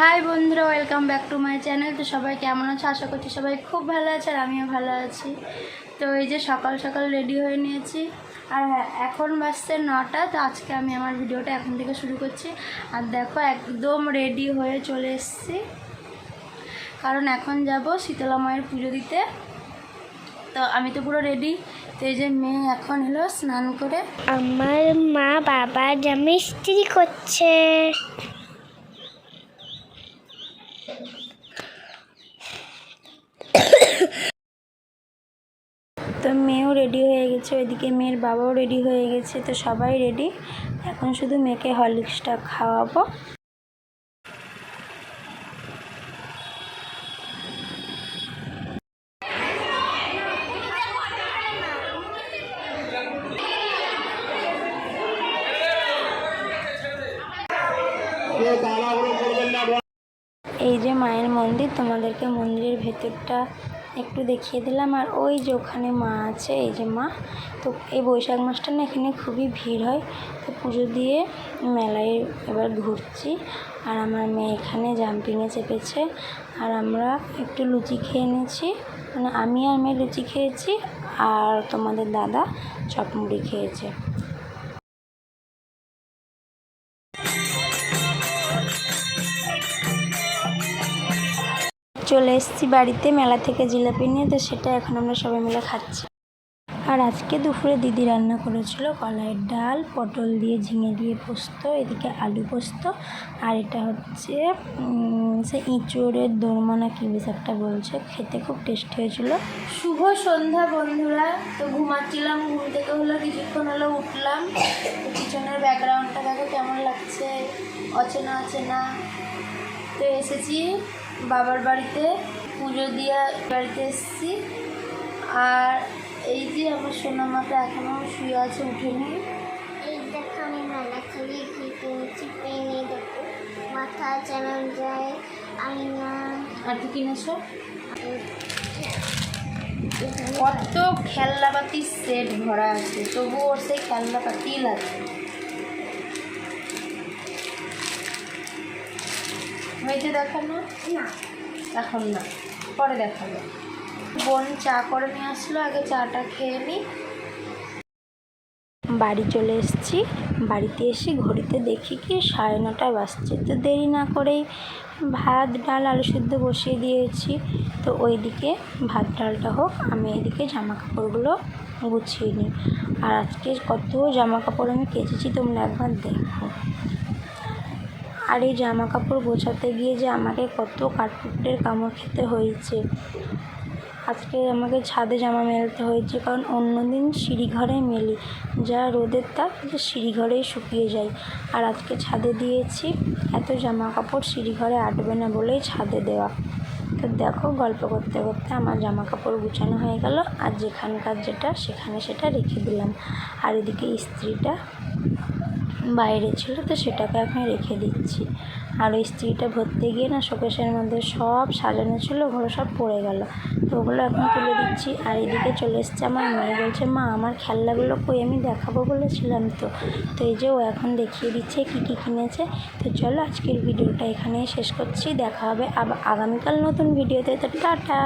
High বন্ধুরা welcome back to my channel তো সবাই কেমন আছে? আশা করছি সবাই খুব ভালো আছে আর আমিও ভালো আছি। তো এই যে সকাল সকাল রেডি হয়ে নিয়েছি। আর হ্যাঁ, এখন বাজছে নটা তো আজকে আমি আমার ভিডিওটা এখন থেকে শুরু করছি। আর দেখো একদম রেডি হয়ে চলে এসেছি। কারণ এখন যাব শীতলা মায়ের পুজো দিতে। তো আমি তো পুরো রেডি তো এই যে মেয়ে এখন এলো স্নান করে। আমার মা বাবা জামে ইস্ত্রি করছে। তো মেয়েও রেডি হয়ে গেছে, ওইদিকে মেয়ের বাবাও রেডি হয়ে গেছে, তো সবাই রেডি এখন শুধু মেয়েকে হরলিক্সটা খাওয়াবো। এই যে মায়ের মন্দির, তোমাদেরকে মন্দিরের ভেতরটা একটু দেখিয়ে দিলাম। আর ওই যে ওখানে মা আছে, এই যে মা, তো এই বৈশাখ মাসটা না এখানে খুবই ভিড় হয়। তো পুজো দিয়ে মেলায় এবার ঘুরছি। আর আমার মেয়ে এখানে জাম্পিংয়ে চেপেছে। আর আমরা একটু লুচি খেয়ে নিয়েছি মানে আমি আর মেয়ে লুচি খেয়েছি, আর তোমাদের দাদা চপমুড়ি খেয়েছে। চলে এসেছি বাড়িতে, মেলা থেকে জিলাপি নিয়ে, তো সেটা এখন আমরা সবাই মিলে খাচ্ছি। আর আজকে দুপুরে দিদি রান্না করেছিল কলাইয়ের ডাল, পটল দিয়ে ঝিঙে দিয়ে পোস্ত, এদিকে আলু পোস্ত, আর এটা হচ্ছে সে ইঁচড়ের দোরমা না কি বেশ একটা বলছে, খেতে খুব টেস্টি হয়েছিল। শুভ সন্ধ্যা বন্ধুরা, তো ঘুমাচ্ছিলাম, ঘুম থেকে হলো, কিছুক্ষণ হলো উঠলাম। পিছনের ব্যাকগ্রাউন্ডটা দেখো কেমন লাগছে, অচেনা অচেনা। তো এসেছি। বাবার বাড়িতে পুজো দিয়ে বাড়িতে এসেছি। আর এই যে আমার সোনা সোনামাটা এখনও শুয়ে আছে উঠেনি। এই দেখো আমি মেলা খালি ঘি কিনেছি পেনে দেখো। মাথা চালান যায় আইনা আর কি কিনেছো? কত খেলনাপাতির সেট ভরা আছে তবুও ওর সেই খেলনাপাতি লাগে? হয়েছে দেখানো না? এখন না। পরে দেখাবো। বোন চা করে নিয়ে আসলো আগে চাটা খেয়ে নিই বাড়ি চলে এসেছি। বাড়িতে এসে ঘড়িতে দেখি কি সাড়ে নটা বাজছে তো দেরি না করেই ভাত ডাল আলু সিদ্ধ বসিয়ে দিয়েছি। তো ওইদিকে ভাত ডালটা হোক আমি এদিকে জামা কাপড়গুলো গুছিয়ে নিই। আর আজকে কত জামা কাপড় আমি কেচেছি তোমরা একবার দেখো। আর এই জামা কাপড় গোছাতে গিয়ে যে আমাকে কত কাঠপুটের কামড় খেতে হয়েছে। আজকে আমাকে ছাদে জামা মেলতে হয়েছে, কারণ অন্যদিন সিঁড়িঘরে মেলি। যা রোদের তাপ, যে সিঁড়িঘরেই শুকিয়ে যায়। আর আজকে ছাদে দিয়েছি, এত জামা কাপড় সিঁড়িঘরে আটবে না বলেই ছাদে দেওয়া। তো দেখো, গল্প করতে করতে আমার জামা কাপড় গুছানো হয়ে গেল, আর যেখানকার যেটা, সেখানে সেটা রেখে দিলাম। আর এদিকে ইস্ত্রিটা বাইরে ছিল, তো সেটাকে এখন রেখে দিচ্ছি। আর ওই স্ত্রীটা ভরতে গিয়ে না শোকেশের মধ্যে সব সাজানো ছিল, ওগুলো সব পড়ে গেল। তো ওগুলো এখন তুলে দিচ্ছি। আর এদিকে চলে এসছে আমার মেয়ে, বলছে, মা, আমার খেলনাগুলো কই? আমি দেখাবো বলেছিলাম তো। তো এই যে ও এখন দেখিয়ে দিচ্ছে কী কী কিনেছে। তো চলো আজকের ভিডিওটা এখানেই শেষ করছি। দেখা হবে আবার আগামীকাল নতুন ভিডিওতে। তো টাটা!